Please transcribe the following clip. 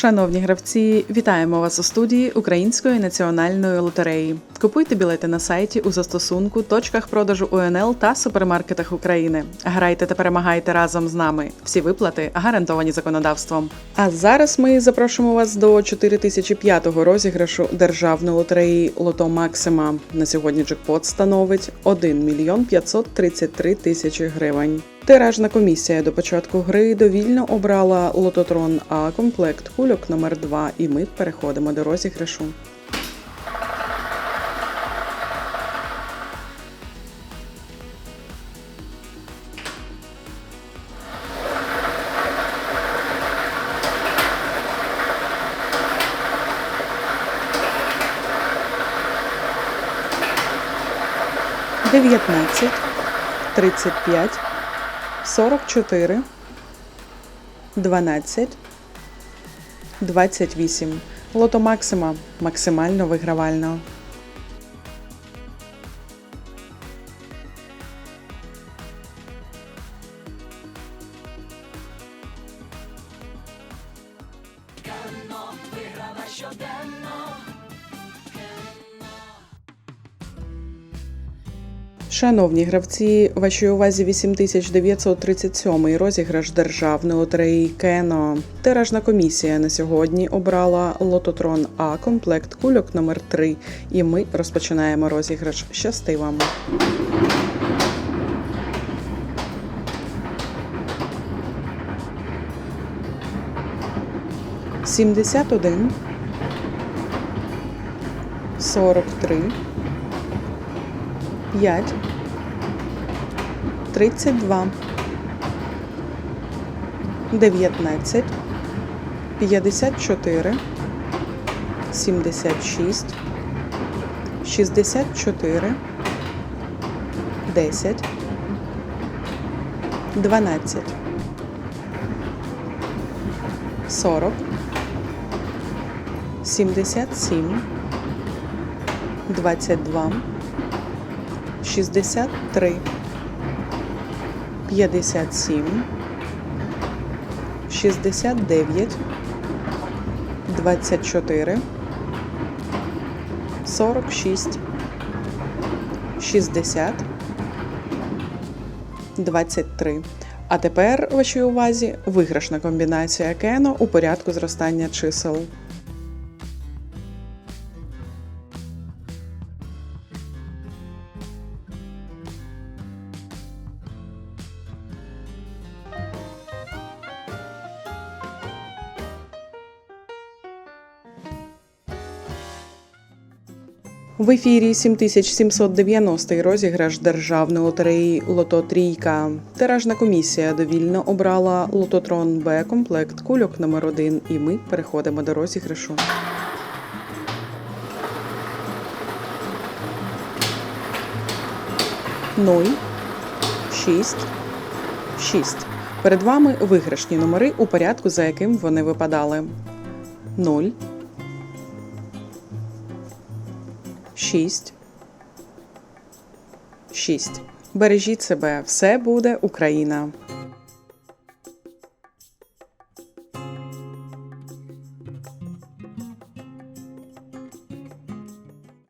Шановні гравці, вітаємо вас у студії Української національної лотереї. Купуйте білети на сайті у застосунку, точках продажу УНЛ та супермаркетах України. Грайте та перемагайте разом з нами. Всі виплати гарантовані законодавством. А зараз ми запрошуємо вас до 4005-го розіграшу державної лотереї Лото Максима. На сьогодні джекпот становить 1 мільйон 533 тисячі гривень. Тиражна комісія до початку гри довільно обрала лототрон А комплект кульок номер 2 і ми переходимо до розіграшу. Дев'ятнадцять, тридцять п'ять, сорок чотири, дванадцять, двадцять вісім. Лото Максима максимально вигравально. Шановні гравці, вашій увазі 8937 розіграш державної лотереї Кено. Тиражна комісія на сьогодні обрала лототрон А комплект кульок номер 3 І ми розпочинаємо розіграш. Щасти вам! Сімдесят один, сорок три, 5, 32, 19, 54, 76, 64, 10, 12, 40, 77, 22, 63, 57, 69, 24, 46, 60, 23. А тепер вашій увазі виграшна комбінація кено у порядку зростання чисел. В ефірі 7790 розіграш державної лотереї Лото Трійка. Тиражна комісія довільно обрала лототрон Б комплект кульок номер 1 і ми переходимо до розіграшу. Нуль, шість, шість. Перед вами виграшні номери у порядку, за яким вони випадали. Нуль. 6. 6. Бережіть себе, все буде Україна.